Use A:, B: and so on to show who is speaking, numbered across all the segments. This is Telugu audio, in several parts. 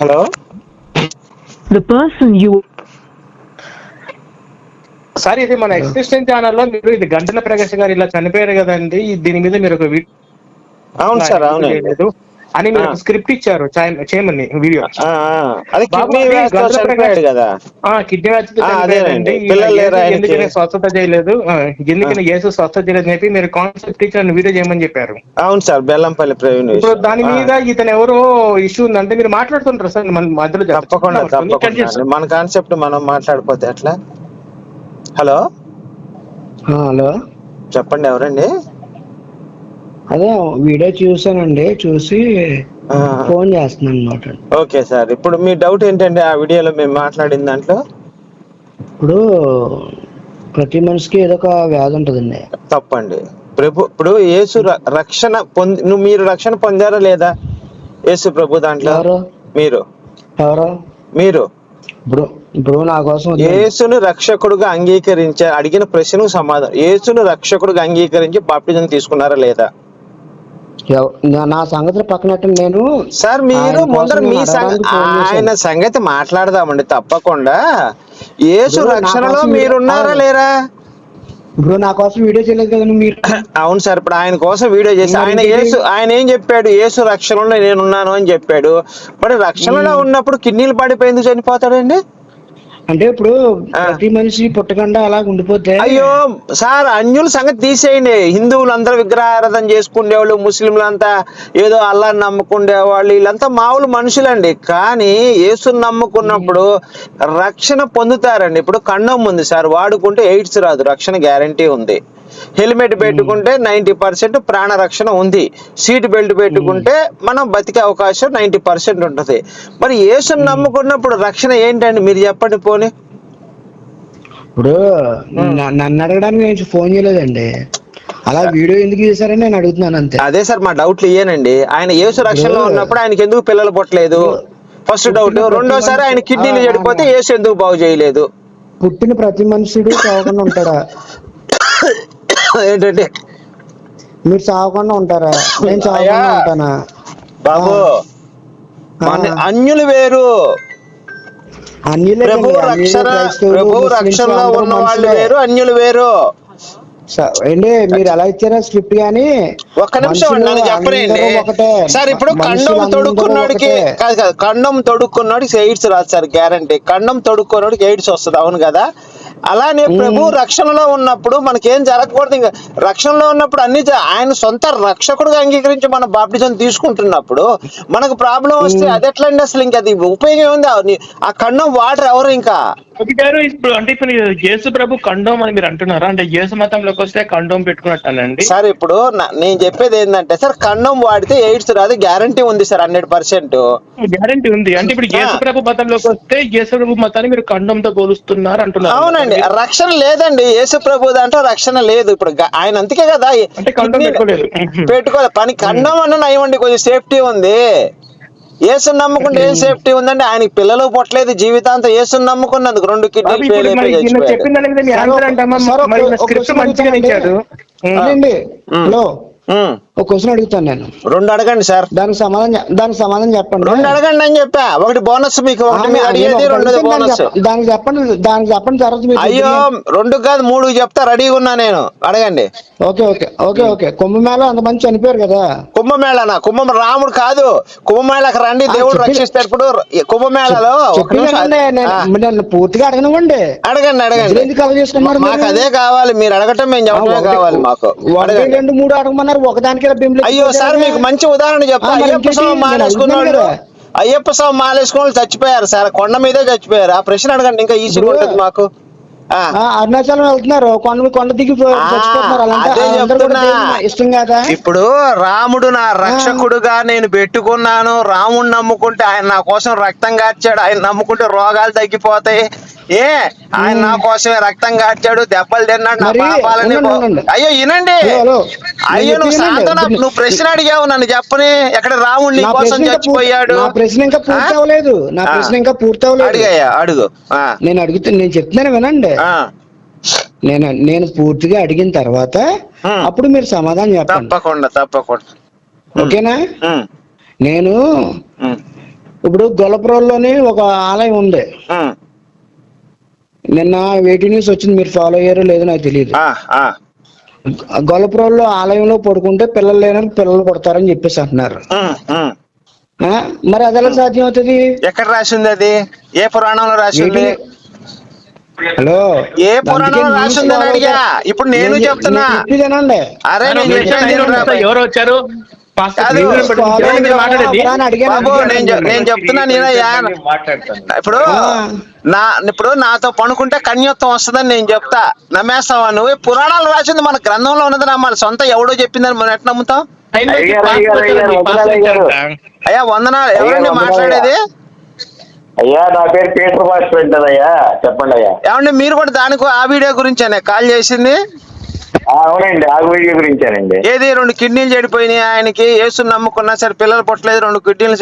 A: Hello
B: The person you
C: sir ఇది మన ఎక్స్ప్రెషన్ ఛానల్లో మీరు ఇది గంటల ప్రకాష్ గారు ఇలా చనిపోయారు కదండి దీని మీద మీరు ఒక వీడియో
A: అవును సార్
C: చేయలేదు. అని మీరు. స్క్రిప్ట్ ఇచ్చారు చాయ్- చేయమని వీడియో
A: కిడ్నీ.
C: ఎందుకని స్వస్థత చేయలేదు? ఎందుకని యేసు స్వస్థత చేయలేదు అని చెప్పి మీరు కాన్సెప్ట్ ఇచ్చారు వీడియో చేయమని చెప్పారు.
A: అవును సార్ బెల్లంపల్లి ప్రవీణ్
C: ఇప్పుడు. దాని మీద ఇతను ఎవరో ఇష్యూ ఉందంటే మీరు మాట్లాడుతుంటారు సార్ మన మధ్యలో
A: తప్పకుండా. మన కాన్సెప్ట్ మనం మాట్లాడిపోతే ఎట్లా? హలో?
D: హలో?
A: చెప్పండి ఎవరండి?
D: అదే వీడియో చూసానండి చూసి ఫోన్ చేస్తున్నాను అనమాట
A: ఓకే సార్ ఇప్పుడు మీ డౌట్ ఏంటంటే ఆ వీడియోలో మేము మాట్లాడిన దాంట్లో?
D: ఇప్పుడు ప్రతి మనిషికి ఏదో ఒక వ్యాధి ఉంటుందండి.
A: తప్పండి. ప్రభు ఇప్పుడు యేసు ర- రక్షణ పొంది నువ్వు మీరు రక్షణ పొందారా లేదా? యేసు ప్రభు దాంట్లో?
D: ఎవరు?
A: మీరు.
D: ఎవరు?
A: మీరు.
D: ఇప్పుడు ఇప్పుడు నా కోసం వద్దండి.
A: యేసును రక్షకుడుగా అంగీకరించే అడిగిన ప్రశ్నకు సమాధానం. యేసును రక్షకుడుగా అంగీకరించి బాప్టిజం తీసుకున్నారా లేదా?
D: నా- సంగతులు పక్కనట్టు నేను
A: సార్ మీరు ముందర మీ. ఆయన సంగతి మాట్లాడదామండి తప్పకుండా యేసు
D: నా
A: రక్షణలో మీరున్నారా. లేరా
D: ఇప్పుడు నా కోసం వీడియో చేయలేదు కదండి మీరు
A: అవును సార్ ఇప్పుడు ఆయన కోసం వీడియో చేసి ఆయన? యేసు ఆయన ఏం చెప్పాడు యేసు రక్షణలో నేనున్నాను అని చెప్పాడు మరి రక్షణలో ఉన్నప్పుడు కిడ్నీలు పడిపోయింది చనిపోతాడండి
D: అంటే ఇప్పుడు. ప్రతి మనిషి పుట్టకుండా అలా ఉండిపోతే
A: అయ్యో సార్ అన్యుల సంగతి తీసేయండి. హిందువులు అందరూ విగ్రహారాధన చేసుకునేవాళ్ళు ముస్లింలు అంతా ఏదో అల్లాని నమ్ముకునేవాళ్ళు వీళ్ళంతా మామూలు మనుషులండి. కానీ యేసుని నమ్ముకున్నప్పుడు రక్షణ పొందుతారండి. ఇప్పుడు కండం ఉంది సార్ వాడుకుంటే ఎయిడ్స్ రాదు రక్షణ గ్యారంటీ ఉంది. హెల్మెట్ పెట్టుకుంటే నైంటీ పర్సెంట్ ప్రాణ రక్షణ ఉంది. సీట్ బెల్ట్ పెట్టుకుంటే మనం బతికే అవకాశం నైంటీ పర్సెంట్ ఉంటుంది. మరి యేసుని నమ్ముకున్నప్పుడు రక్షణ ఏంటండి? మీరు చెప్పండి పోనీ.
D: ఇప్పుడు నన్ను అడగడానికి నేను ఫోన్ చేయలేదండి. అలా వీడియో ఎందుకు చేశారని నేను అడుగుతున్నాను అంతే.
A: అదే సార్ మా డౌట్లు ఇయ్యానండి. ఆయన యేసు రక్షణలో ఉన్నప్పుడు ఆయనకి ఎందుకు పిల్లలు పుట్టలేదు? First doubt. రెండోసారి ఆయన కిడ్నీలు చెడిపోతే యేసు ఎందుకు బాగు చేయలేదు?
D: పుట్టిన ప్రతి మనుషుడు చావకుండా ఉంటాడా?
A: ఏంటంటే?
D: మీరు చావకుండా ఉంటారా? నేను చావకుండా. ఉంటానా?
A: బాబు అన్యులు వేరు. రక్షణ రక్షణలో ఉన్న వాళ్ళు. వేరు అన్యులు వేరు.
D: ఏంటి మీరు ఎలా ఇచ్చారా స్క్రిప్ట్ గానీ?
A: ఒక్క నిమిషం నన్ను చెప్పనండి. సార్ ఇప్పుడు కండం తొడుక్కున్నోడికి. కాదు కాదు కండం తొడుక్కున్నోడికి ఎయిడ్స్ రాదు సార్ గ్యారంటీ. కండం తొడుక్కున్నోడికి ఎయిడ్స్ వస్తుంది అవును కదా? అలానే ప్రభు రక్షణలో ఉన్నప్పుడు మనకేం జరగకూడదు ఇంకా రక్షణలో ఉన్నప్పుడు అన్ని ఆయన సొంత రక్షకుడుగా అంగీకరించి మన బాప్టిజం తీసుకుంటున్నప్పుడు మనకు ప్రాబ్లం వస్తే అది ఎట్లండి అసలు ఇంకా అది ఉపయోగం ఏముంది? ఆ ని- ఆ కండం వాటర్ ఎవరు ఇంకా?
C: గారు ఇప్పుడు అంటే ఇప్పుడు యేసు ప్రభు కండోం అని మీరు అంటున్నారా? అంటే యేసు మతంలోకి వస్తే కండోం పెట్టుకున్నట్టానండి.
A: సార్ ఇప్పుడు నేను చెప్పేది ఏంటంటే సార్ కండం వాడితే ఎయిడ్స్ రాదు గ్యారంటీ ఉంది సార్ హండ్రెడ్ పర్సెంట్.
C: గ్యారంటీ ఉంది. అంటే ఇప్పుడు యేసు. ప్రభు మతంలోకి వస్తే యేసు ప్రభు మతాన్ని మీరు కండంతో పోలుస్తున్నారు అంటున్నారు?
A: అవునండి. రక్షణ లేదండి. యేసు ప్రభు దాంట్లో రక్షణ లేదు. ఇప్పుడు ఆయన అంతకే కదా
C: అంటే పెట్టుకోలేదు.
A: పెట్టుకోలేదు పని కన్నం అన్న నయమండి కొంచెం సేఫ్టీ ఉంది. యేసుని నమ్ముకుంటే ఏం సేఫ్టీ ఉందండి? ఆయనకి పిల్లలు పుట్టలేదు జీవితాంతం యేసుని నమ్ముకున్నందుకు రెండు
C: ఇప్పుడు
A: ఫెయిల్ అయిపోయి.
D: హలో. ఒక క్వశ్చన్ అడుగుతాను నేను.
A: రెండు అడగండి సార్.
D: దానికి సమాధానం దానికి సమాధానం చెప్పండి.
A: రెండు అడగండి అని చెప్పా. ఒకటి బోనస్ మీకు ఒకటి మీరు అడిగేది
D: దానికి
A: బోనస్.
D: చెప్ప- దానికి చెప్పండి దానికి చెప్పండి తర్వాత మీరు
A: అయ్యో. రెండు కాదు మూడు చెప్తా రెడీగా ఉన్నా నేను. అడగండి.
D: Okay okay okay okay. Kumbh Mela అంతమంది చనిపోయారు కదా.
A: కుంభమేళనా కుంభం రాముడు కాదు. కుంభమేళకు రండి దేవుడు రక్షిస్తాడు. ఇప్పుడు కుంభమేళలో
D: నేను నన్ను పూర్తిగా అడగనివ్వండి.
A: అడగండి అడగండి.
D: ఎందుకు కవర్ చేసుకున్నారు
A: మాకు? అదే కావాలి మీరు అడగటం మేము చెప్పడమే కావాలి మాకు.
D: రెండు మూడు అడగమన్నారు ఒకదానికి
A: అయ్యో సార్ మీకు మంచి ఉదాహరణ చెప్తా. అయ్యప్ప? స్వామి అయ్యప్ప మాలేసుకున్న వాళ్ళు చచ్చిపోయారు సార్. కొండ మీదే చచ్చిపోయారు. ఆ ప్రశ్న అడగండి ఇంకా
D: ఇప్పుడు-
A: ఉంటుంది మాకు.
D: అరుణాచలం వెళ్తున్నారు. కొండ కొండ దిగి ఇష్టం కదా?
A: ఇప్పుడు రాముడు నా రక్షకుడుగా నేను పెట్టుకున్నాను. రాముడు నమ్ముకుంటే ఆయన నా కోసం రక్తం కార్చాడు ఆయన నమ్ముకుంటే రోగాలు తగ్గిపోతాయి. ఏ ఆయన నా కోసమే రక్తం కార్చాడు దెబ్బలు తిన్నాడు నా పాపాలని. అయ్యో వినండి. అయ్యో నువ్వు
D: వినండి.
A: నువ్వు ప్రశ్న అడిగావు నన్ను చెప్పని ఎక్కడ రాముడు నీ కోసం చచ్చిపోయాడు
D: నా ప్రశ్న ఇంకా పూర్తి? అవ్వలేదు నా. ప్రశ్న ఇంకా పూర్తి అవ్వలేదు
A: అడిగాయా అడుగు
D: నేను అడుగుతా నేను చెప్తున్నాను వినండి. నేను నేను పూర్తిగా అడిగిన తర్వాత. అప్పుడు మీరు సమాధానం చెప్పండి
A: తప్పకుండా తప్పకుండా
D: ఓకేనా నేను. ఇప్పుడు గొల్లపురంలోని ఒక ఆలయం ఉంది నిన్న వేటి న్యూస్ వచ్చింది మీరు ఫాలో అయ్యారో లేదో నాకు తెలియదు.
A: ఆ, ఆ.
D: గొల్లపురంలో ఆలయంలో పడుకుంటే పిల్లలు లేని పిల్లలు పుడతారని చెప్పేసి అంటున్నారు? మరి అది ఎలా సాధ్యం అవుతుంది
A: ఎక్కడ రాసింది అది? ఏ పురాణంలో రాసింది?
D: హలో?
A: ఏ పురాణంలో రాసిందని అడిగా. ఇప్పుడు నేను
D: నేను-
A: చెప్తున్నా. అరే.
C: ఎవరు వచ్చారు?
A: నేను చెప్- నేను చెప్తున్నా నేనయ్యా ఇప్పుడు. నా ఇప్పుడు నాతో పనుకుంటే కన్యత్వం వస్తుందని నేను చెప్తా. నమ్మేస్తావా నువ్వు? పురాణాలు రాసింది మన గ్రంథంలో ఉన్నది నమ్మాలి సొంత ఎవడో చెప్పిందని మనం ఎట్లా నమ్ముతాం. అయ్యా వందనాలు. ఎవరండి. మాట్లాడేది?
E: అయ్యా నా పేరు పీటర్ మాస్టర్ అంటారయ్యా చెప్పండి అయ్యా
A: ఏమండి మీరు కూడా దానికి ఆ వీడియో గురించేనే? కాల్ చేసింది?
E: అవునండి ఆగు వీడియో గురించానండి.
A: ఏది రెండు కిడ్నీలు చెడిపోయినాయి ఆయనకి యేసు నమ్ముకున్నా సరే పిల్లలు పుట్టలేదు రెండు కిడ్నీలు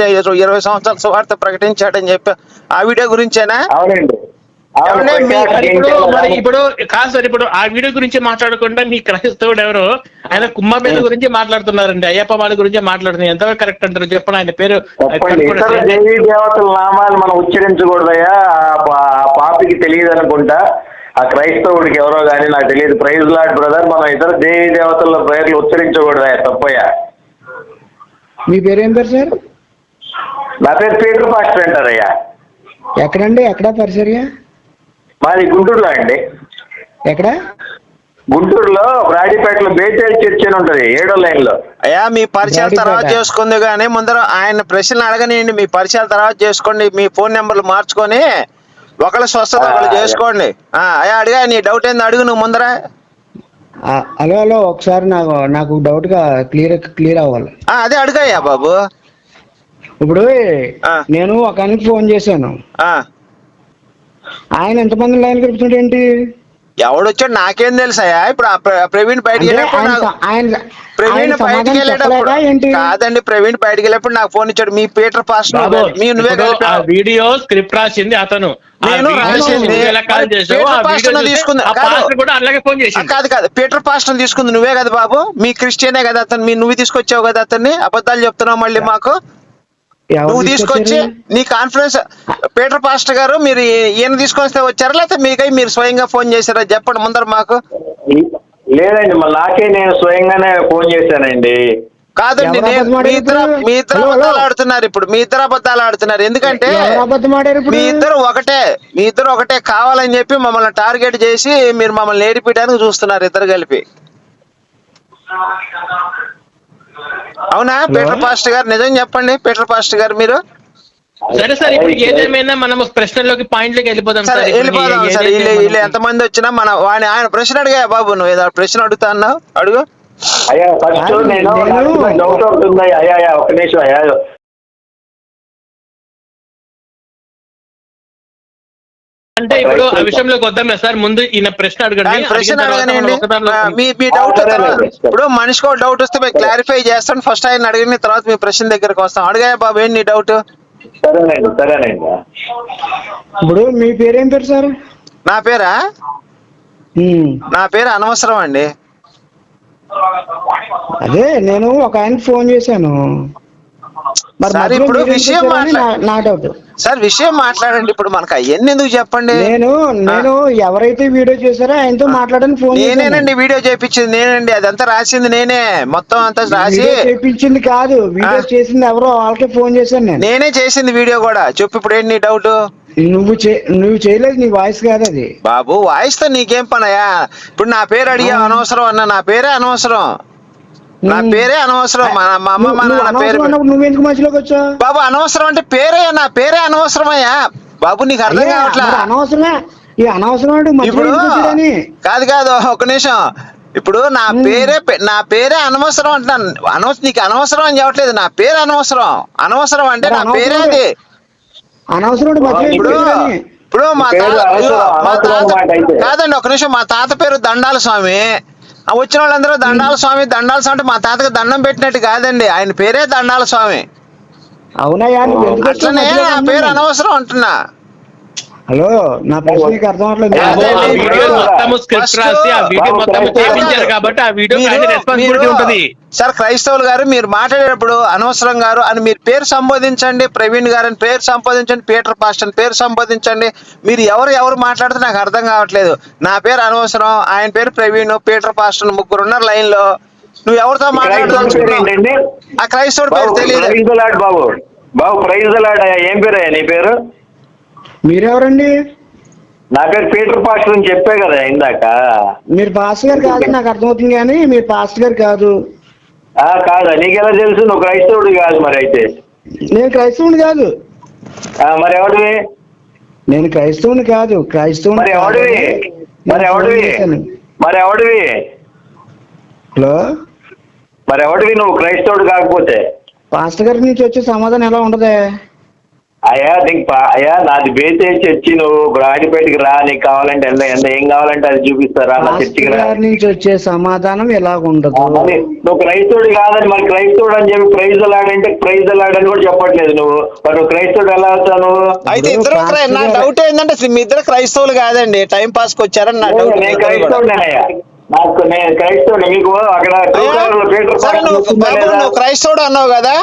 A: ఇరవై సంవత్సరాల సువార్త ప్రకటించాడని చెప్పి ఆ వీడియో గురించేనా?
E: అవునండి.
C: ఇప్పుడు మరి కాదు సార్ ఇప్పుడు ఆ వీడియో గురించి మాట్లాడకుండా మీ క్రైస్తవుడు ఎవరు? ఆయన కుంభమేళ గురించి మాట్లాడుతున్నారండి అయ్యప్ప వాళ్ళ గురించి మాట్లాడుతున్నారు ఎంతవరకు కరెక్ట్ అంటారు చెప్పండి ఆయన పేరు
E: దేవీ దేవతల నామాలు మనం ఉచ్చరించకూడదయ్యా? పాపికి తెలియదు అనుకుంటా ఆ క్రైస్తవుడికి ఎవరో కానీ నాకు తెలియదు. ప్రైజ్ లాడ్ బ్రదర్ మనం ఇతర దేవీ దేవతల పేర్లు ఉచ్చరించకూడదయ్యా తప్పయ్యా.
D: మీ పేరేం పేరు సార్?
E: నా పేరు పీటర్ పాస్టర్ అంటారయ్యా.
D: ఎక్కడండి? ఎక్కడ పరిసరియా?
E: మాది గుంటూరులో అండి.
D: ఎక్కడ?
E: గుంటూరులో బ్రాడీపేటలో బేతేల్ చర్చ్ అని ఉంటది ఏడో లైన్లో
A: అయ్యా మీ పరిచయాలు తర్వాత. చేసుకుంది కానీ ముందర ఆయన ప్రశ్నలు అడగనియండి. మీ పరిచయాలు తర్వాత చేసుకోండి. మీ ఫోన్ నెంబర్లు మార్చుకొని ఒకళ్ళ స్వస్థత ఒకళ్ళు చేసుకోండి. ఆ, అయ్యా అడిగా నీ డౌట్ ఏంది? అడుగు నువ్వు ముందర.
D: హలో హలో ఒకసారి నాకు నాకు డౌట్గా క్లియర్ క్లియర్ అవ్వాలి.
A: ఆ, అదే అడుగయ్యా బాబు.
D: ఇప్పుడు. నేను ఒక ఆయనకి ఫోన్ చేశాను.
A: ఆ,
D: ఆయన ఎంతమంది లైన్ కలుపుతుంటే ఏంటి?
A: ఎవడొచ్చాడు నాకేం తెలుసయ్యా? ఇప్పుడు ప్రవీణ్ బయటికి వెళ్ళినప్పుడు ప్రవీణ్ బయటికి వెళ్ళేటప్పుడు కాదండి ప్రవీణ్ బయటికి వెళ్ళినప్పుడు నాకు ఫోన్ ఇచ్చాడు. మీ పీటర్ పాస్
C: బాబు
A: మీ నువ్వే
C: వీడియో స్క్రిప్ట్ రాసింది అతను. ఆ
A: నేను కాదు.
C: పాస్టర్ కూడా అలాగే ఫోన్
A: ఆ,
C: చేసింది
A: కాదు కాదు. పీటర్ పాస్టర్ తీసుకుంది. నువ్వే కదా బాబు. మీ క్రిస్టియనే కదా అతను. మీ నువ్వు తీసుకొచ్చావు కదా అతన్ని. అబద్ధాలు చెప్తున్నావు మళ్ళీ మాకు. నువ్వు తీసుకొచ్చి? నీ కాన్ఫిడెన్స్ పీటర్ పాస్టర్ గారు మీరు ఈయన తీసుకొస్తే వచ్చారా? లేకపోతే మీకై మీరు స్వయంగా ఫోన్ చేశారా? చెప్పండి ముందర మాకు.
E: లేదండి మళ్ళీ నాకే నేను స్వయంగానే ఫోన్ చేశానండి.
A: కాదండి మీ ఇద్దరు మీ ఇద్దరు. అబద్ధాలు ఆడుతున్నారు ఇప్పుడు. మీ ఇద్దరు అబద్ధాలు ఆడుతున్నారు. ఎందుకంటే మీ ఇద్దరు ఒకటే మీ ఇద్దరు ఒకటే కావాలని చెప్పి మమ్మల్ని టార్గెట్ చేసి మీరు మమ్మల్ని ఏడిపించడానికి చూస్తున్నారు ఇద్దరు కలిపి. అవునా? పీటర్ పాస్టర్ గారు నిజం చెప్పండి పీటర్ పాస్టర్ గారు మీరు?
C: సరే సార్ ఇప్పుడు ఏదేమైనా మనం ప్రశ్నలోకి పాయింట్లోకి వెళ్ళిపోదాం
A: సరే వెళ్ళిపోదాం సరే వీళ్ళు ఎంతమంది వచ్చినా మన వాడిని ఆయన ప్రశ్న అడిగా బాబు నువ్వు ఏదో ప్రశ్న అడుగుతా అన్నావు? అడుగు.
E: అయ్యా ఫస్ట్ నేను
D: నేను-
E: డౌట్ అవుతుంది? అయ్యా అయ్యా ఒక నిమిషం అయ్యా.
C: అంటే ఇప్పుడు ఆ విషయంలోకి వద్దాం సార్ ముందు ఈయన ప్రశ్న అడగండి.
A: ప్రశ్న అడగనండి మీ మీ డౌట్. ఇప్పుడు మనిషికి ఒక డౌట్ వస్తే మేము క్లారిఫై చేస్తాను. ఫస్ట్ ఆయన అడిగిన తర్వాత మీ ప్రశ్న దగ్గరకు వస్తాం అడిగా బాబు ఏంటి నీ డౌట్
E: సరేనండి సరేనండి.
D: ఇప్పుడు మీ పేరేం పేరు సార్?
A: నా పేరా. నా పేరు అనవసరం అండి.
D: అదే నేను ఒక ఆయనకి ఫోన్ చేశాను.
A: సార్, ఇప్పుడు విషయం
D: నా- డౌట్
A: సార్ విషయం మాట్లాడండి. ఇప్పుడు మనకు అవన్నీ ఎందుకు చెప్పండి?
D: నేను నేను ఎవరైతే వీడియో చేశారో ఆయనతో మాట్లాడని ఫోన్
A: నేనేనండి వీడియో చేపించింది నేనండి అదంతా రాసింది నేనే. మొత్తం అంతా రాసి
D: చేపించింది కాదు. వీడియో. చేసింది ఎవరో వాళ్ళకే ఫోన్ చేశాను నేను.
A: నేనే చేసింది వీడియో కూడా. చెప్పు ఇప్పుడు ఏంటి నీ డౌట్
D: నువ్వు నువ్వు చేయలేదు నీ వాయిస్ కాదు అది.
A: బాబు వాయిస్తో నీకేం పనయా ఇప్పుడు నా పేరు అడిగా అనవసరం అన్న. నా పేరే అనవసరం. నా. పేరే అనవసరం మా మా అమ్మ మా నాన్న పేరు
D: నువ్వెందుకు మధ్యలోకి
A: బాబు అనవసరం అంటే పేరే నా పేరే అనవసరమయ్యా. బాబు నీకు అర్థం కావట్లా?
D: అనవసరమే? ఈ అనవసరం
A: ఇప్పుడు కాదు కాదు ఒక నిమిషం. ఇప్పుడు నా. పేరే నా పేరే అనవసరం అంటున్నాను. అనవసరం నీకు అనవసరం అని చెప్పట్లేదు. నా పేరు అనవసరం. అనవసరం అంటే నా పేరే అది.
D: అనవసరం
A: ఇప్పుడు? ఇప్పుడు మా తాత మా తాత. కాదండి ఒక నిమిషం. మా తాత పేరు దండాల స్వామి. వచ్చిన వాళ్ళందరూ దండాల స్వామి దండాల స్వామి అంటే మా తాతకి దండం పెట్టినట్టు కాదండి. ఆయన పేరే దండాల స్వామి.
D: అవునయ్యా
A: అట్లనే నా పేరు. అనవసరం అంటున్నా.
D: హలో నా ప్రశ్న నీకు అర్థం అవట్లేదు
C: చేయించారు కాబట్టి ఆ వీడియో రెస్పాన్సిబిలిటీ ఉంటది.
A: సార్ క్రైస్తవులు గారు మీరు మాట్లాడేటప్పుడు అనవసరం గారు అని మీరు పేరు సంబోధించండి. ప్రవీణ్ గారు అని పేరు సంబోధించండి పీటర్ పాస్ట్ అని పేరు సంబోధించండి. మీరు ఎవరు ఎవరు మాట్లాడితే నాకు అర్థం కావట్లేదు. నా పేరు అనవసరం ఆయన పేరు ప్రవీణ్ పీటర్ పాస్ట్ ముగ్గురు ఉన్నారు లైన్లో నువ్వు ఎవరితో మాట్లాడుతున్నావు ఆ క్రైస్తవుడి పేరు తెలియదు
E: బాబు. బాబు ప్రైజ్ ఏం పేరు నీ పేరు?
D: మీరెవరండి?
E: నా పేరు పీటర్ పాస్టర్ అని చెప్పే కదా ఇందాక.
D: మీరు పాస్టర్ గారు కాదు నాకు అర్థమవుతుంది కానీ మీరు పాస్టర్ గారు కాదు.
E: కాదా? నీకెలా తెలుసు? నువ్వు క్రైస్తవుడు కాదు మరి అయితే
D: నేను క్రైస్తవుని కాదు.
E: మరి ఎవడివి?
D: నేను క్రైస్తవుని కాదు క్రైస్తవుని
E: మరి ఎవడివి? మరి ఎవడివి. మరి ఎవడివి?
D: హలో?
E: మరి ఎవడివి నువ్వు? క్రైస్తవుడు కాకపోతే.
D: పాస్టర్ గారి నుంచి వచ్చే సమాధానం ఎలా ఉండదే?
E: అయ్యా నీకు పా- అయ్యా నాది బేతే చర్చి నువ్వు రాడిపేటకి రా నీకు కావాలంటే ఎంత ఎంత ఏం కావాలంటే అది చూపిస్తారా? నా చర్చికి రా.
D: నుంచి వచ్చే సమాధానం ఎలా ఉండదు
E: మరి నువ్వు క్రైస్తవుడు కాదని మరి క్రైస్తవుడు అని చెప్పి ప్రైజ్ లాడంటే ప్రైజ్ లాడని కూడా చెప్పట్లేదు నువ్వు. మరి నువ్వు క్రైస్తవుడు ఎలా అవుతావు నువ్వు?
A: అయితే ఇద్దరు క్రై- నా డౌట్ ఏంటంటే మీ ఇద్దరు క్రైస్తవులు కాదండి. టైం పాస్కి వచ్చారని నా డౌట్
E: నేను క్రైస్తవుడేనయ్యా నాకు నేను క్రైస్తవుడు మీకు అక్కడ
A: సరే బాబు? నువ్వు క్రైస్తవుడు అన్నావు కదా?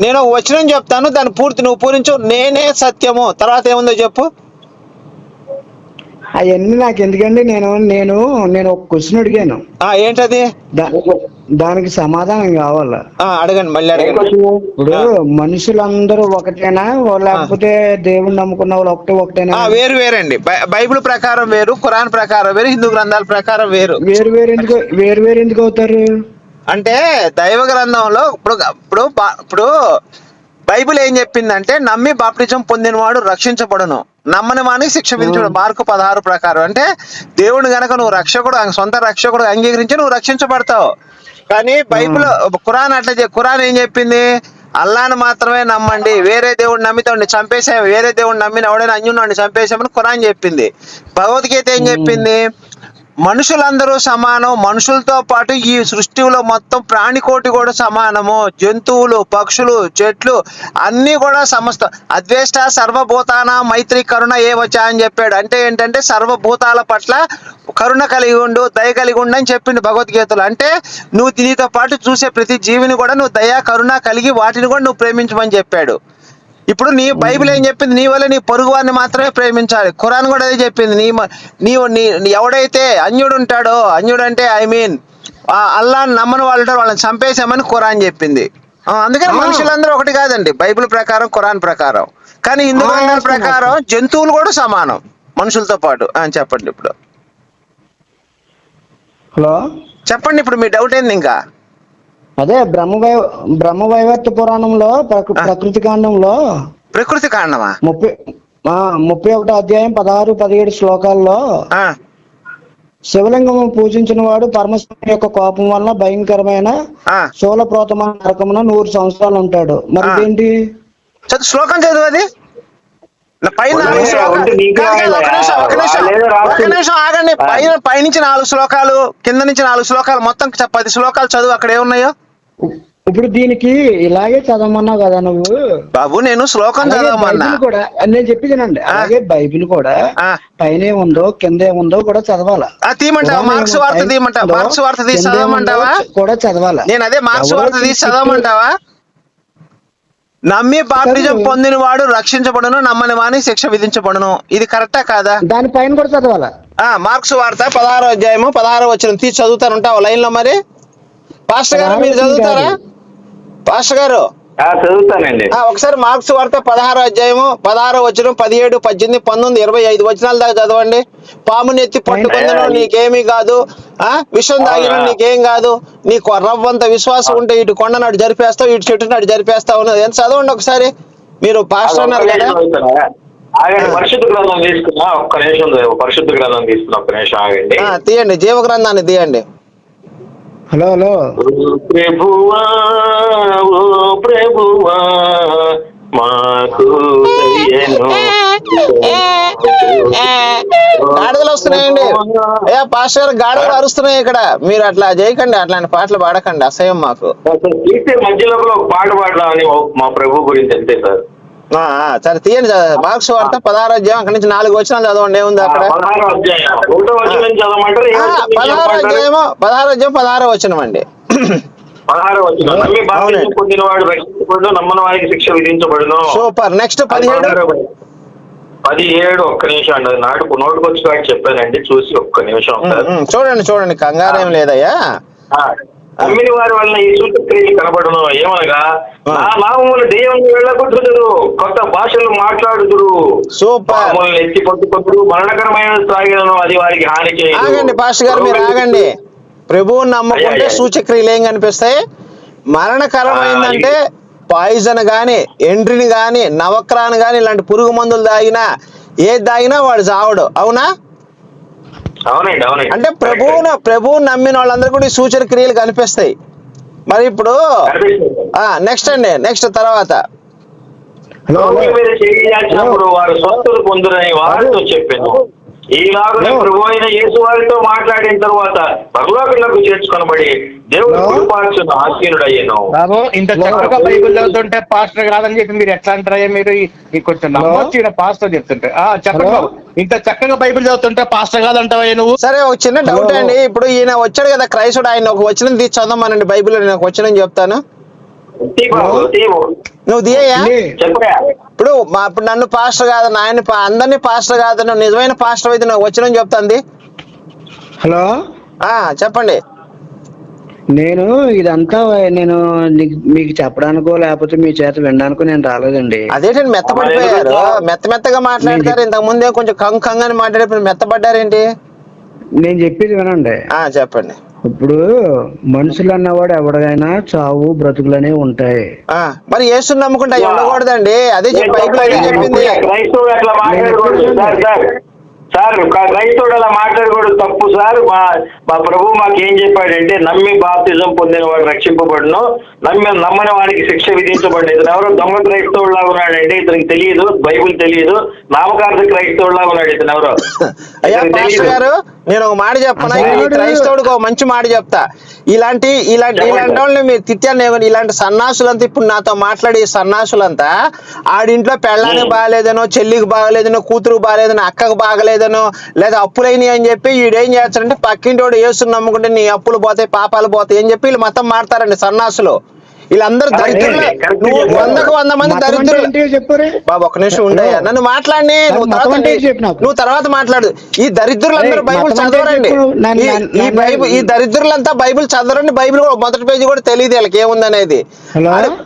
A: నేను వచనం చెప్తాను దాన్ని పూర్తి నువ్వు పూరించు నేనే సత్యము. తర్వాత ఏముందో చెప్పు.
D: అవన్నీ నాకు ఎందుకండి? నేను నేను నేను ఒక క్వశ్చన్ అడిగాను.
A: ఆ ఏంటది?
D: దానికి సమాధానం కావాలా?
A: ఆ అడగండి మళ్ళీ అడగండి?
D: ఇప్పుడు మనుషులందరూ ఒకటేనా? లేకపోతే దేవుణ్ణి నమ్ముకున్న వాళ్ళు ఒకటే ఒకటేనా?
A: ఆ వేరు వేరండి. బై- బైబిల్ ప్రకారం వేరు ఖురాన్ ప్రకారం వేరు హిందూ గ్రంథాల ప్రకారం వేరు.
D: వేరు వేరు ఎందుకు వేరు వేరు ఎందుకు అవుతారు?
A: అంటే దైవ గ్రంథంలో ఇప్పుడు ఇప్పుడు ఇప్పుడు బైబిల్ ఏం చెప్పిందంటే నమ్మి బాప్టిజం పొందినవాడు రక్షించబడును. నమ్మని వాని శిక్ష విధించడు మార్కు పదహారు ప్రకారం. అంటే దేవుడు గనక నువ్వు రక్షకుడు సొంత రక్షకుడు అంగీకరించి నువ్వు రక్షించబడతావు. కానీ బైబిల్ ఖురాన్ అట్లా ఖురాన్ ఏం చెప్పింది? అల్లాని మాత్రమే నమ్మండి. వేరే దేవుడు నమ్మితే చంపేసా వేరే దేవుడు నమ్మిన ఎవడైనా అన్యున్నాడిని చంపేసామని ఖురాన్ చెప్పింది. భగవద్గీత ఏం చెప్పింది? మనుషులందరూ సమానం మనుషులతో పాటు ఈ సృష్టిలో మొత్తం ప్రాణికోటి కూడా సమానము. జంతువులు పక్షులు చెట్లు అన్నీ కూడా సమస్త అద్వేష్ట సర్వభూతాన మైత్రి కరుణ ఏ వచ్చా అని చెప్పాడు. అంటే ఏంటంటే సర్వభూతాల పట్ల కరుణ కలిగి ఉండు దయ కలిగి ఉండు అని చెప్పిండు భగవద్గీతలు. అంటే నువ్వు దీనితో పాటు చూసే ప్రతి జీవిని కూడా నువ్వు దయ కరుణ కలిగి వాటిని కూడా నువ్వు ప్రేమించమని చెప్పాడు. ఇప్పుడు నీ బైబిల్ ఏం చెప్పింది? నీ వల్ల నీ పొరుగు వారిని మాత్రమే ప్రేమించాలి. ఖురాన్ కూడా అదే చెప్పింది. నీ నీవు నీ ఎవడైతే అన్యుడు ఉంటాడో అన్యుడు అంటే ఐ మీన్ అల్లా నమ్మని వాళ్ళు వాళ్ళని చంపేసామని ఖురాన్ చెప్పింది. అందుకని. మనుషులందరూ ఒకటి కాదండి. బైబిల్ ప్రకారం ఖురాన్ ప్రకారం. కానీ హిందూ గ్రంథాల. ప్రకారం జంతువులు కూడా సమానం మనుషులతో పాటు. చెప్పండి ఇప్పుడు.
D: హలో?
A: చెప్పండి ఇప్పుడు మీ డౌట్ ఏంది ఇంకా?
D: అదే బ్రహ్మ వై బ్రహ్మ వైవర్త పురాణంలో. ప్రకృతి కాండంలో
A: ప్రకృతి కారణమా
D: ముప్పై ఆ, ముప్పై ఒకటో అధ్యాయం పదహారు పదిహేడు శ్లోకాల్లో
A: ఆ,
D: శివలింగము పూజించిన వాడు పరమశివుని యొక్క కోపం వలన భయంకరమైన
A: ఆ.
D: శూలప్రోతమ నరకమున నూరు సంవత్సరాలు ఉంటాడు. మరి
A: చదువు శ్లోకం చదువు అది. పైన ఆగండి. పైన పైనుంచి నాలుగు శ్లోకాలు కింద నుంచి నాలుగు శ్లోకాలు మొత్తం పది శ్లోకాలు చదువు అక్కడ ఏమున్నాయో?
D: ఇప్పుడు దీనికి ఇలాగే చదవమన్నావు కదా నువ్వు.
A: బాబు నేను శ్లోకం చదవమన్నా.
D: కూడా నేను చెప్పేదేనండి అలాగే బైబిల్ కూడా. పైన ఏముందో కింద ఏముందో కూడా చదవాలా.
A: తీయమంటావా? మార్క్స్ వార్త తీయమంటావా?
D: ఉందో,
A: మార్క్స్ వార్త తీసి చదవమంటావా?
D: కూడా చదవాలా.
A: నేను అదే మార్క్స్ వార్త తీసి చదవమంటావా? నమ్మి బాప్టిజం
D: చదువు.
A: పొందిన వాడు రక్షించబడును నమ్మని వాని శిక్ష విధించబడును. ఇది కరెక్టా కాదా?
D: దాని పైన కూడా చదవాలా.
A: ఆ మార్క్స్ వార్త పదహారో అధ్యాయము పదహారో వచ్చిన తీసి చదువుతారంటావు లైన్లో మరి? పాస్టర్ గారు మీరు చదువుతారా. పాస్టర్ గారు.
E: ఆ, చదువుతానండి.
A: ఆ, ఒకసారి మార్క్స్ వార్త పదహారో అధ్యాయము పదహారో వచనం పదిహేడు పద్దెనిమిది పంతొమ్మిది ఇరవై ఐదు వచనాల దాకా చదవండి. పాముని ఎత్తి పట్టుకుందను నీకేమీ కాదు. ఆ విషం తాగిన? నీకేం కాదు. నీకు రవ్వంత విశ్వాసం ఉంటే ఇటు కొండ నాడు జరిపేస్తావు ఇటు చెట్టు నాడు జరిపేస్తావు అన్నది ఎంత చదవండి ఒకసారి? మీరు పాస్టర్ అన్నారు కదా.
E: పరిశుద్ధ గ్రంథం తీసుకున్నా ఒక్క నిమిషం పరిశుద్ధ గ్రంథం తీసుకున్నా ఒక్క నిమిషం ఆగండి.
A: ఆ, తీయండి జీవ గ్రంథాన్ని తీయండి.
D: Hello hello.
E: ప్రభువా ఓ ప్రభువా మాకు
A: గాడిదలు వస్తున్నాయండి. అయ్యా పాస్టర్ గారు గాడిదలు అరుస్తున్నాయి ఇక్కడ. మీరు అట్లా చేయకండి అట్లాంటి పాటలు పాడకండి అసహ్యం మాకు.
E: తీసే మధ్యలో ఒక పాట పాడదామని మా ప్రభు గురించి అంతే సార్.
A: సరే తీయండి మార్క్స్ వార్త. పదహారు అధ్యాయం అక్కడి నుంచి నాలుగు వచ్చిన చదవండి ఏముంది అక్కడ?
E: పదహారో?
A: అధ్యాయము? పదహారు అధ్యాయం పదహారో అండి.
E: వచ్చిన విధించబడును.
A: సూపర్. నెక్స్ట్ పదిహేడు.
E: పదిహేడు ఒక్క నిమిషం అండి. అది నాటుకు నోటుకు వచ్చి కాదు చెప్పానండి. చూసి ఒక్క నిమిషం
A: చూడండి చూడండి. కంగారు ఏం లేదయ్యా.
E: ఆ, నమ్మిన వారి వలన ఈ సూచక్రియలు కనబడును. ఏమనగా. నా నామములు దెయ్యం వెళ్ళగొట్టుదురు కొత్త భాషలు మాట్లాడుదురు.
A: సూపర్.
E: ఎత్తి పట్టుకొట్టుడు మరణకరమైన త్రాగినను అది వారికి హాని చేయదు.
A: ఆగండి పాస్టర్ గారు మీరు ఆగండి. ప్రభువుని నమ్ముకుంటే. సూచక్రియలు ఏం కనిపిస్తాయి? మరణకరమైందంటే పాయిజన్ గాని ఎండ్రిని గాని నవక్రాన్ గాని ఇలాంటి పురుగు మందులు తాగినా ఏది తాగినా వాడు చావడు. అవునా? అంటే ప్రభువును ప్రభువుని నమ్మిన వాళ్ళందరూ కూడా ఈ సూచన క్రియలు కనిపిస్తాయి. మరి ఇప్పుడు నెక్స్ట్ అండి నెక్స్ట్ తర్వాత.
E: వారు స్వస్థలు పొందురని వారితో చెప్పాను. ఈలాగునే
D: హలో.
E: ప్రభు అయిన యేసు వారితో మాట్లాడిన తర్వాత పరలోకంలోకి చేర్చుకొనబడి దేవుడు ఆసీనుడయ్యాను.
C: బాబు ఇంత చక్కగా బైబిల్ చదువుతుంటే పాస్టర్ కాదని చెప్పి మీరు ఎట్లా అంటారయ్యా మీరు? ఈ- కొంచెం నమ్మొచ్చు ఈయన పాస్టర్ చెప్తుంటే. ఆ చెప్పండి. బాబు. ఇంత చక్కగా బైబిల్ చదువుతుంటే పాస్టర్ కాదంటావా నువ్వు?
A: సరే ఒక చిన్న డౌట్. అండి. ఇప్పుడు ఈయన వచ్చాడు కదా క్రైస్తుడు ఆయన ఒక వచ్చిన తీసి చదవమనండి బైబిల్ నేను ఒక వచ్చిన చెప్తాను. నువ్వు.
E: చెప్పరా
A: ఇప్పుడు మా ఇప్పుడు నన్ను పాస్టర్ కాదు నాయన అందరినీ పాస్టర్ కాదు నువ్వు నిజమైన పాస్టర్ అయితే నాకు వచ్చిన చెప్తాంది.
D: హలో?
A: ఆ చెప్పండి.
D: నేను ఇదంతా నేను మీకు చెప్పడానికో లేకపోతే మీ చేత వినడానికో నేను రాలేదండి.
A: అదేంటండి మెత్తపడిపోయారు మెత్త మెత్తగా మాట్లాడతారు. ఇంతకు ముందే కొంచెం కంగ్ కంగ్ అని మాట్లాడేప్పుడు మెత్తపడ్డారేంటి?
D: నేను చెప్పేది వినండి.
A: ఆ చెప్పండి.
D: ఇప్పుడు మనుషులు అన్నవాడు ఎవరికైనా చావు బ్రతుకులనే ఉంటాయి.
A: ఆ మరి యేసుని నమ్ముకుంటే ఉండకూడదండి అదే చెప్పింది.
E: క్రైస్తవుడు అట్లా మాట్లాడకూడదు? సార్ సార్ సార్ క్రైస్తవుడు అలా మాట్లాడకూడదు. తప్పు సార్. మా మా ప్రభు మాకు ఏం చెప్పాడంటే నమ్మి బాప్తిజం పొందిన వాడు రక్షింపబడును. నమ్మి నమ్మని వాడికి శిక్ష విధించబడి ఇతను ఎవరో దొంగ క్రైస్తవుడులా ఉన్నాడంటే ఇతనికి తెలియదు బైబిల్ తెలియదు. నామకార్థ క్రైస్తవుడులా ఉన్నాడు ఇతను ఎవరో
A: అయ్యా పాస్టర్. గారు నేను ఒక మాట చెప్పనా క్రైస్తవుడికి ఒక మంచి మాట చెప్తా ఇలాంటి ఇలాంటి. ఇలాంటి వాళ్ళని మీరు తిట్టాను నేను. ఇలాంటి సన్నాసులంతా ఇప్పుడు నాతో మాట్లాడే సన్నాసులంతా ఆడింట్లో పెళ్ళానికి బాగాలేదనో చెల్లికి బాగలేదనో కూతురు బాగలేదనో అక్కకు బాగలేదనో లేదా అప్పులైనవి అని చెప్పి ఈడేం చేస్తాడంటే పక్కింటోడు యేసుని నమ్ముకుంటే నీ అప్పులు పోతాయి పాపాలు పోతాయి అని చెప్పి వీళ్ళు మొత్తం మాట్లాడతారండి సన్నాసులు వీళ్ళందరూ దరిద్రులు. నువ్వు. వందకు వంద మంది దరిద్రులు. బాబు ఒక నిమిషం ఉండయ్యా నన్ను మాట్లాడి నువ్వు తర్వాత. నువ్వు తర్వాత మాట్లాడు. ఈ దరిద్రులందరూ బైబిల్ చదవరండి. ఈ- బైబిల్ ఈ దరిద్రులంతా బైబిల్ చదవరండి. బైబిల్ కూడా మొదటి పేజీ కూడా తెలియదు వీళ్ళకి ఏముందనేది?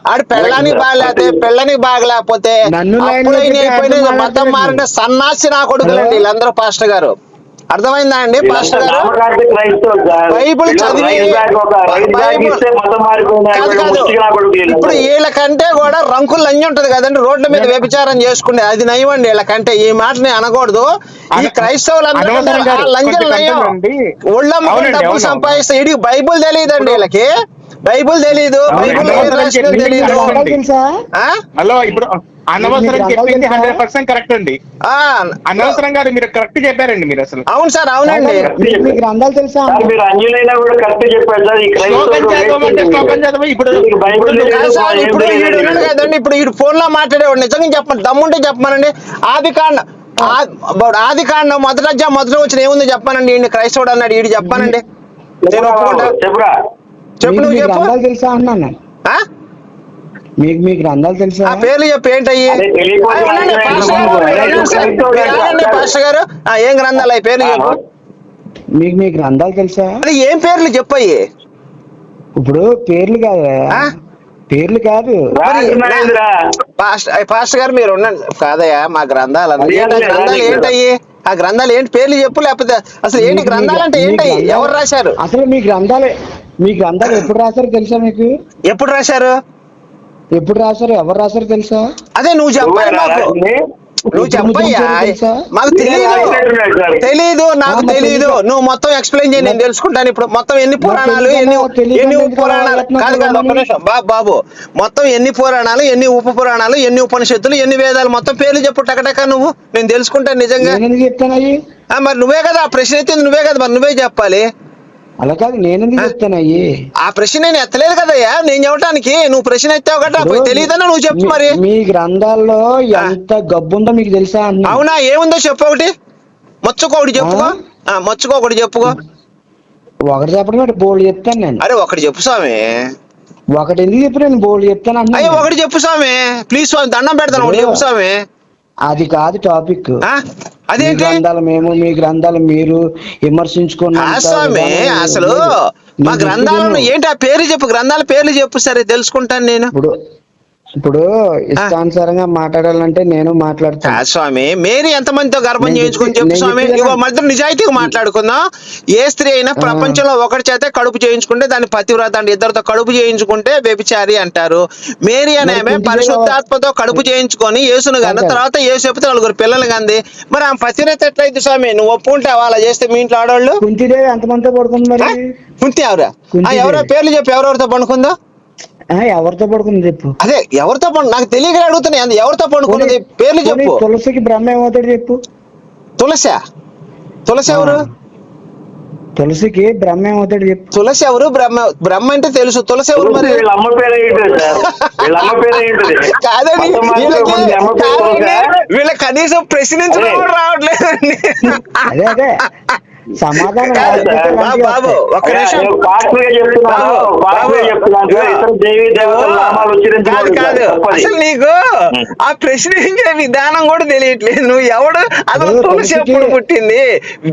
A: ఆడు- పెళ్ళానికి బాగలేకపోతే పెళ్ళానికి బాగలేకపోతే అప్పులైన
D: అర్థం
A: మతం. మారంటే సన్నాసి నా కొడుకులండి? వీళ్ళందరూ పాస్టర్ గారు. అర్థమైందా అండి పాస్టర్ గారు. బైబిల్ చదివి. ఇప్పుడు వీళ్ళకంటే కూడా రంకులు లంజి ఉంటది కదండి రోడ్ల మీద వ్యభిచారం చేసుకునే అది నయం అండి వీళ్ళకంటే ఈ మాటని అనకూడదు. ఈ క్రైస్తవులందరూ లంజం నయం.
C: అవునండి,
A: డబ్బులు సంపాదిస్తే ఇది బైబుల్ తెలియదండి వీళ్ళకి. బైబుల్ తెలీదు బైబుల్ తెలీదు.
C: ఇప్పుడు అనవసరం చెప్పింది హండ్రెడ్? పర్సెంట్ కరెక్ట్ అండి.
A: ఆ,
C: అనవసరం గారు మీరు కరెక్ట్ చెప్పారండి మీరు అసలు.
A: అవును సార్ అవునండి.
D: గ్రంథాలు తెలుసా?
E: మీరు అంజులైనా కూడా కరెక్ట్ చెప్పారు సార్
C: ఇప్పుడు ఇప్పుడు.
A: వీడు కదండి ఇప్పుడు వీడు ఫోన్లో మాట్లాడేవాడు నిజంగా చెప్పండి దమ్ముంటే చెప్పమనండి. ఆది కాండ ఆది కాండ మొదట మొదట వచ్చిన ఏముంది చెప్పానండి క్రైస్తవుడు అన్నాడు ఈడు చెప్పానండి నేను ఒప్పుకుంటా
E: చెప్పురా.
A: చెప్పు నువ్వు
D: మీ
A: చెప్పు.
D: గ్రంథాలు తెలుసా అన్నాను.
A: ఆ?
D: మీకు మీ గ్రంథాలు తెలుసా?
A: ఆ పేర్లు చెప్పు ఏంటయ్యి?
E: అదే తెలియకపోతే
A: ఆ, ఉండండి,
E: ఆయన
A: పాస్టర్ గారు, ఉండండి మీరు. ఆగండి, పాస్టర్ గారు? ఆ, ఏం గ్రంథాలు? అవి పేర్లు చెప్పు.
D: మీకు మీ గ్రంథాలు తెలుసా?
A: అది ఏం పేర్లు చెప్పయ్యి?
D: ఇప్పుడు పేర్లు కాదు.
A: ఆ?
D: పేర్లు కాదు.
E: రాజమహేంద్ర.
A: పాస్టర్ పాస్టర్ గారు మీరు ఉండండి. కాదయ్యా మా గ్రంథాలు అన్న- ఏంటి ఆ గ్రంథాలు. ఏంటయ్యి? ఆ గ్రంథాలు ఏంటి? పేర్లు చెప్పు లేకపోతే అసలు ఏంటి
D: మీ
A: గ్రంథాలు అంటే
D: మీ
A: ఏంటయ్యి?
D: గ్రంథాలు-
A: ఎవరు రాశారు?
D: అసలు మీ గ్రంథాలు మీ గ్రంథాలు ఎప్పుడు రాశారో తెలుసా మీకు?
A: ఎప్పుడు రాశారు?
D: ఎప్పుడు రాశారు? ఎవరు రాశారో తెలుసా?
A: అదే నువ్వు చెప్పాలి మాకు.
E: రాసింది?
A: నువ్వు చెప్పయ్యా? మాకు తెలియదు. తెలీదు. నాకు తెలీదు. నువ్వు మొత్తం ఎక్స్ప్లెయిన్ చేయి నేను తెలుసుకుంటాను ఇప్పుడు. మొత్తం ఎన్ని పురాణాలు ఎన్ని ఎన్ని ఉప పురాణాలు? కాదు కాదు ఒక్క నిమిషం. బాబు బాబు మొత్తం ఎన్ని పురాణాలు ఎన్ని ఉప పురాణాలు ఎన్ని ఉపనిషత్తులు ఎన్ని వేదాలు మొత్తం పేర్లు చెప్పు టకటక నువ్వు. నేను తెలుసుకుంటాను నిజంగా. మరి నువ్వే కదా ఆ ప్రశ్న ఎత్తింది నువ్వే కదా మరి నువ్వే చెప్పాలి.
D: అలా కాదు నేను ఎందుకు చెప్తాను అయ్యి?
A: ఆ ప్రశ్న నేను ఎత్తలేదు కదయ్యా. నేను చెప్పడానికి నువ్వు ప్రశ్న ఎత్తావు కదా తెలియదన్నా నువ్వు చెప్పు మరి.
D: మీ గ్రంథాల్లో ఎంత గబ్బు ఉందో మీకు తెలుసా
A: అవునా ఏముందో చెప్పు ఒకటి. మొచ్చుకో ఒకటి చెప్పుకో మచ్చుకో ఒకటి చెప్పుకో.
D: ఒకటి చెప్పడం అంటే బోల్డ్ చెప్తాను నేను.
A: అరే ఒకటి చెప్పు స్వామి.
D: ఒకటి ఎందుకు చెప్పి నేను బోల్డ్ చెప్తాను
A: అయ్యో
D: అంటున్నాను
A: ఒకటి చెప్పు స్వామి. ప్లీజ్ స్వామి దండం పెడతాను ఒకటి చెప్పు స్వామి.
D: అది కాదు టాపిక్.
A: అదేంటి?
D: గ్రంథాలు మేము మీ గ్రంథాలు మీరు విమర్శించుకున్న
A: ఆ స్వామి అసలు మా గ్రంథాలను ఏంటి ఆ పేర్లు చెప్పు? గ్రంథాల పేర్లు చెప్పు సరే తెలుసుకుంటాను నేను.
D: ఇప్పుడు ఇప్పుడు ఇష్టానుసారంగా మాట్లాడాలంటే నేను మాట్లాడతాను.
A: స్వామి మేరీ ఎంత మందితో గర్భం చేయించుకుని
D: చెప్పి-
A: స్వామి. ఇగో మధ్య నిజాయితీగా మాట్లాడుకుందాం. ఏ స్త్రీ అయినా ప్రపంచంలో ఒకటి చేత కడుపు చేయించుకుంటే దాన్ని పతివ్రత అంటే. ఇద్దరితో కడుపు చేయించుకుంటే వ్యభిచారి అంటారు. మేరీ అనే ఆమె పరిశుద్ధాత్మతో కడుపు చేయించుకొని యేసును గంద
D: అంతే.
A: తర్వాత యేసు చెప్తే నలుగురు పిల్లలు కంది. మరి ఆమె పతివ్రత ఎట్లయితే స్వామి? నువ్వు ఒప్పుకుంటావా? అలా చేస్తే మీ ఇంట్లో ఆడవాళ్ళు
D: కుంతిదేవి ఎంతమందితో పడుకుంది మరి?
A: ఆ? కుంతి ఎవరా. ఎవరో పేర్లు చెప్పు. ఎవరెవరితో పండుకుందో?
D: ఎవరితో పడుకుంది చెప్పు.
A: అదే ఎవరితో పండు నాకు తెలియక అడుగుతున్నా అంది. ఎవరితో పండుకున్నది? పేర్లు చెప్పు.
D: తులసికి బ్రహ్మ ఏమవుతాడు చెప్పు.
A: తులసి? తులసి ఎవరు.
D: తులసికి బ్రహ్మ ఏమవుతాడు చెప్పు.
A: తులసి ఎవరు? బ్రహ్మ బ్రహ్మ అంటే తెలుసు. తులసి ఎవరు మరి?
E: వీళ్ళ అమ్మ పేరు ఏంటి సార్? వీళ్ళ అమ్మ పేరు ఏంటిది?
A: కాదండి? వీళ్ళ కనీసం ప్రశ్నించడం రావట్లేదండి.
D: అదే అదే. సమాధానం
A: బాబు నిమిషం. కాదు కాదు. అసలు నీకు ఆ ప్రశ్నించే విధానం కూడా తెలియట్లేదు. నువ్వు ఎవడు? అసలు
D: అదే,
A: తులసి ఎప్పుడు పుట్టింది?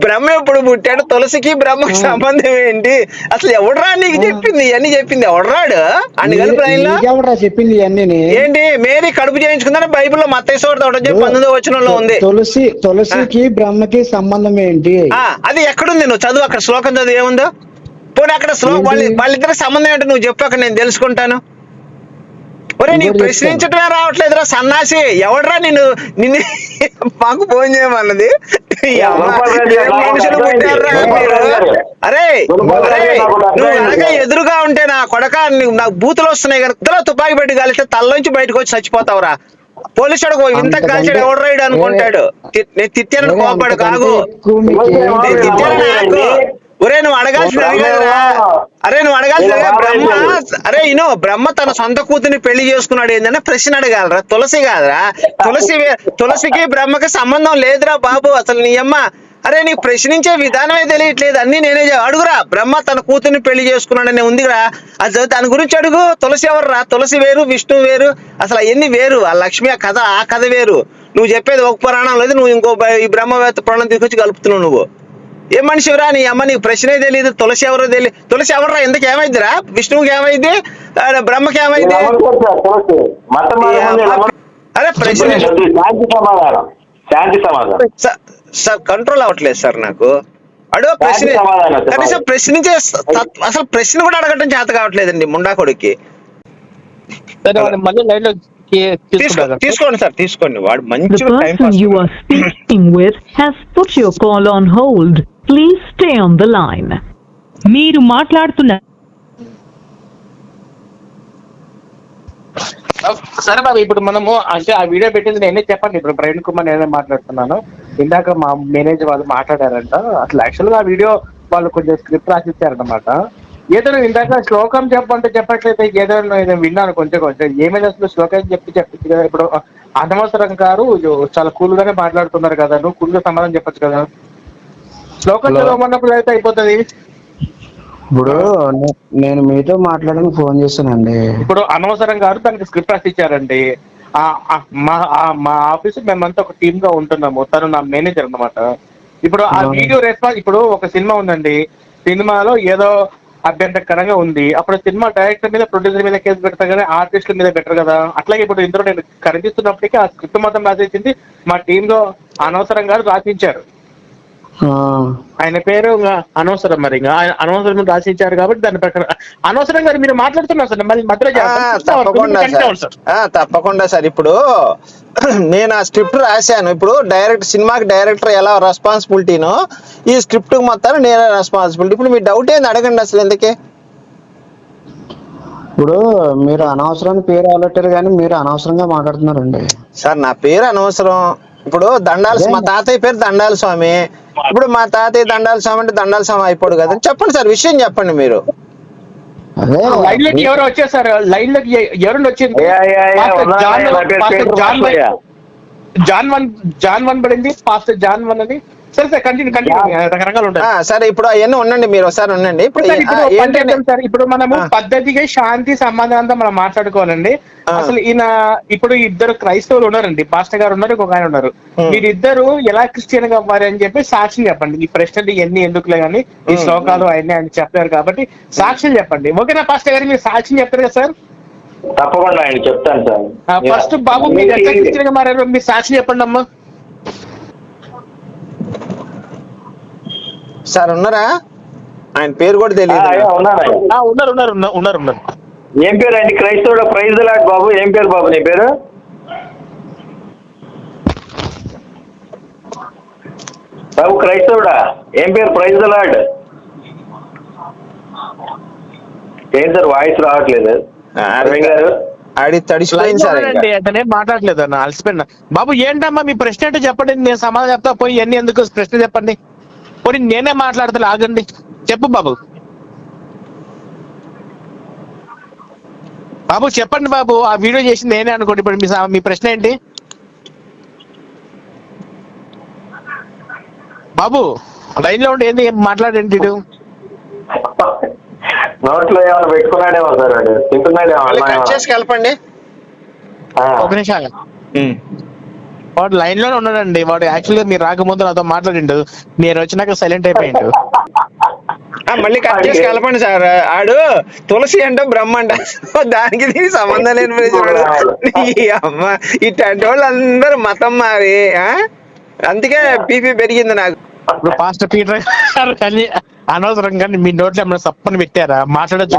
A: బ్రహ్మ ఎప్పుడు పుట్టాడు? తులసికి బ్రహ్మకి సంబంధం ఏంటి? అసలు ఎవడరా నీకు చెప్పింది? ఇవన్నీ చెప్పింది ఎవడరాడు? అన్ని కలిపి
D: నీకెవడ్రా చెప్పింది ఇవన్నీ?
A: ఏంటి? మేరీ కడుపు చేయించుకుందని బైబిల్లో మత్తేశ్వర తోట చెప్పి పంతొమ్మిదో వచనంలో ఉంది.
D: తులసి తులసికి బ్రహ్మకి సంబంధం ఏంటి?
A: ఆ అది ఎక్కడుంది నువ్వు? చదువు అక్కడ శ్లోకం చదువు ఏముందో? పోనీ అక్కడ శ్లోకం? వాళ్ళ వాళ్ళిద్దరి సంబంధం ఏంటో నువ్వు చెప్పు అక్కడ నేను తెలుసుకుంటాను. ఒరే నీకు ప్రశ్నించటమే రావట్లేదురా సన్నాసి. ఎవడరా నిన్ను నిన్ను మాకు ఫోన్ చేయమన్నది. అరే అరే, నువ్వు. అనగా ఎదురుగా ఉంటే నా కొడక నువ్వు నాకు బూతులు వస్తున్నాయి కనుక తుపాకి పెట్టి కాలిస్తే తల్లోంచి బయటకు వచ్చి చచ్చిపోతావురా. పోలీసు వాడు ఇంత కాల్చాడు ఎవడు రైడ్ అనుకుంటాడు? నేను తిట్టాను కోపడు కాగు. తిట్టాను ఒరే నువ్వు అడిగాడురా. అరే నువ్వు అడగాల్సింది
E: నేను
A: అడిగా. బ్రహ్మ. అరే ఇను బ్రహ్మ తన సొంత కూతుని పెళ్ళి చేసుకున్నాడు ఏంటంటే ప్రశ్న అడగాలరా. తులసి కాదురా. తులసి తులసికి బ్రహ్మకి సంబంధం లేదురా బాబు. అసలు నీ అమ్మ అరే నీకు ప్రశ్నించే విధానమే తెలియట్లేదు. అన్ని నేనే అడుగురా. బ్రహ్మ తన కూతుర్ని పెళ్ళి చేసుకున్నాడని ఉందిరా. అది దాని గురించి అడుగు. తులసి ఎవర్రా? తులసి వేరు విష్ణు వేరు. అసలు అవన్నీ వేరు. ఆ లక్ష్మి ఆ కథ ఆ కథ వేరు. నువ్వు చెప్పేది ఒక పురాణం లేదు నువ్వు ఇంకో ఈ బ్రహ్మవేత్త పురాణం తీసుకొచ్చి కలుపుతున్నావు నువ్వు. ఏ మనిషిరా నీ అమ్మ? నీకు ప్రశ్నే తెలియదు తులసి ఎవరో తెలియదు తులసి ఎవరా ఎందుకు ఏమైందిరా? విష్ణువుకి ఏమైంది? బ్రహ్మకి ఏమైంది? అరే ప్రశ్న
E: శాంతి సమాధానం.
A: సార్- కంట్రోల్ అవ్వట్లేదు సార్ నాకు అడుగు ప్రశ్న. కనీసం ప్రశ్నించే అసలు ప్రశ్న కూడా అడగటం చేత కావట్లేదండి ముండా కొడుక్కి
C: లైన్
A: తీసుకోండి సార్ తీసుకోండి వాడు మంచి time
B: person you are speaking with has put your call on hold. Please stay on the line.
F: మీరు మాట్లాడుతున్న
C: సరే బాబు ఇప్పుడు మనము అంటే ఆ వీడియో పెట్టింది నేనే చెప్పండి ఇప్పుడు ప్రవీణ్ కుమార్ నేనే మాట్లాడుతున్నాను. ఇందాక మా మేనేజర్ వాళ్ళు మాట్లాడారంట. అసలు యాక్చువల్గా ఆ వీడియో వాళ్ళు కొంచెం స్క్రిప్ట్ రాసిచ్చారనమాట ఏదో నువ్వు ఇందాక శ్లోకం చెప్పంటే చెప్పట్లయితే ఏదో నేను విన్నాను కొంచెం కొంచెం. ఏమైనా అసలు శ్లోకం చెప్పి చెప్పచ్చు కదా. ఇప్పుడు అనవసరం గారు చాలా కూల్ గానే మాట్లాడుతున్నారు కదా. నువ్వు కూల్గా సమాధానం చెప్పొచ్చు కదా. శ్లోకం. చదవమన్నప్పుడు అయితే అయిపోతుంది.
D: ఇప్పుడు నేను మీతో మాట్లాడడానికి ఫోన్ చేశానండి
C: ఇప్పుడు అనవసరం గారు దానికి స్క్రిప్ట్ రాసిచ్చారండి ఆ, ఆ, మా మా ఆఫీస్ మేమంతా ఒక టీమ్గా ఉంటున్నాము. తను నా మేనేజర్ అన్నమాట. ఇప్పుడు ఆ. వీడియో రెస్పాన్స్ ఇప్పుడు ఒక సినిమా ఉందండి. సినిమాలో ఏదో అభ్యంతరకరంగా ఉంది. అప్పుడు సినిమా డైరెక్టర్ మీద ప్రొడ్యూసర్ మీద కేసు పెడతా కానీ ఆర్టిస్టుల మీద బెటర్ కదా. అట్లాగే ఇప్పుడు ఇందులో నేను కనిపిస్తున్నప్పటికీ ఆ స్క్రిప్ట్ మొత్తం రాసేసింది మా టీమ్లో అనవసరం గారు రాసించారు ఆయన పేరు ఇంకా అనవసరం మరి అనవసరం రాసించారు కాబట్టి దాని ప్రకారం అనవసరం గారు మీరు మాట్లాడుతున్నారు సార్ చేస్తాం.
A: తప్పకుండా సార్. ఆ, తప్పకుండా సార్. ఇప్పుడు నేను ఆ స్క్రిప్ట్ రాశాను. ఇప్పుడు డైరెక్ట్ సినిమాకి డైరెక్టర్ ఎలా రెస్పాన్సిబిలిటీనో ఈ స్క్రిప్ట్ మొత్తాన్ని నేనే రెస్పాన్సిబిలిటీ ఇప్పుడు మీ డౌట్ ఏంది? అడగండి అసలు ఎందుకే?
D: ఇప్పుడు మీరు అనవసరాన్ని పేరు ఆలట్టారు కానీ మీరు అనవసరంగా మాట్లాడుతున్నారండి.
A: సార్ నా పేరు అనవసరం. ఇప్పుడు దండాల మా తాతయ్య పేరు దండాల స్వామి. ఇప్పుడు మా తాతయ్య దండాల స్వామి అంటే దండాల స్వామి అయిపోడు కదా చెప్పండి సార్ విషయం చెప్పండి మీరు.
D: అదే.
C: లైన్లోకి ఎవరు వచ్చేసారు లైన్లోకి ఎ- ఎవరు వచ్చింది John one. John one John one పడింది పాస్టర్ జాన్ వన్ అని. సరే సార్ కంటిన్యూ కంటిన్యూ రకరకాలు ఉంటాయి.
A: సరే ఇప్పుడు అవన్నీ ఉండండి మీరు ఒకసారి ఉండండి. ఇప్పుడు
C: సార్, ఇప్పుడు మనము. పద్ధతిగా శాంతి సమాధానంతో మనం మాట్లాడుకోవాలండి. అసలు ఈయన ఇప్పుడు ఇద్దరు క్రైస్తవులు ఉన్నారండి. పాస్టర్ గారు ఉన్నారు ఇంకొక ఆయన ఉన్నారు. మీరిద్దరు ఎలా క్రిస్టియన్గా అవ్వాలి అని చెప్పి సాక్ష్యం చెప్పండి. ఈ ప్రశ్నలు ఎన్ని ఎందుకులే కానీ ఈ. శ్లోకాలు అవన్నీ ఆయన చెప్పారు కాబట్టి సాక్ష్యం చెప్పండి. ఓకేనా పాస్టర్ గారు? మీరు సాక్ష్యం చెప్తారు కదా సార్?
E: తప్పకుండా ఆయన చెప్తాను సార్.
C: ఫస్ట్ బాబు మీరు ఎట్లా క్రిస్టియన్గా మారారు. మీరు సాక్ష్యం చెప్పండి అమ్మా
A: సార్ ఉన్నారా? ఆయన పేరు కూడా తెలియదు.
C: ఉన్నారు? ఉన్నారు ఉన్నారు, ఉన్నారు ఉన్నారు
E: ఏం పేరు? అండి క్రైస్తవుడు ప్రైజ్ లాడ్ బాబు. ఏం పేరు బాబు నీ పేరు? బాబు క్రైస్తవుడా? ఏం పేరు? Praise lord. ఏం సార్ వాయిస్ రావట్లేదు. గారు.
A: ఆడి సార్
C: అతనే మాట్లాడలేదు అన్న అలసిపోయినా. బాబు ఏంటమ్మా మీ ప్రశ్న ఏంటో చెప్పండి నేను సమాధానం చెప్తా పోయి ఎన్ని ఎందుకు ప్రశ్న చెప్పండి. పోనీ నేనే మాట్లాడతా ఆగండి చెప్పు బాబు. బాబు చెప్పండి బాబు ఆ వీడియో చేసింది నేనే అనుకోండి. ఇప్పుడు మీ సా- మీ ప్రశ్న ఏంటి? బాబు లైన్లో ఉండి ఏంది? మాట్లాడండి ఇటు?
E: నోట్లో ఏమైనా పెట్టుకున్నాడేమో సార్ తింటున్నాడేమో
A: కట్ చేసి కలపండి
E: ఆ.
C: ఒక నిమిషం ఆగండి. వాడు లైన్లోనే ఉన్నాడండి. వాడు యాక్చువల్గా మీరు రాకముందు నాతో మాట్లాడిండు. నేను వచ్చినాక సైలెంట్ అయిపోయిండు.
A: ఆ, మళ్ళీ కట్ చేసి కలపండి సార్. ఆడు తులసి అంట బ్రహ్మ అంట దానికి దీనికి సంబంధం లేని ఈ అమ్మ. ఇట్లాంటి వాళ్ళు అందరూ మతం మారి ఆ? అందుకే బీపీ పెరిగింది నాకు.
C: ఇప్పుడు పాస్టర్ పీటర్ కానీ అనవసరంగా మీ నోట్లో ఏమైనా సప్పని పెట్టారా? మాట్లాడొచ్చు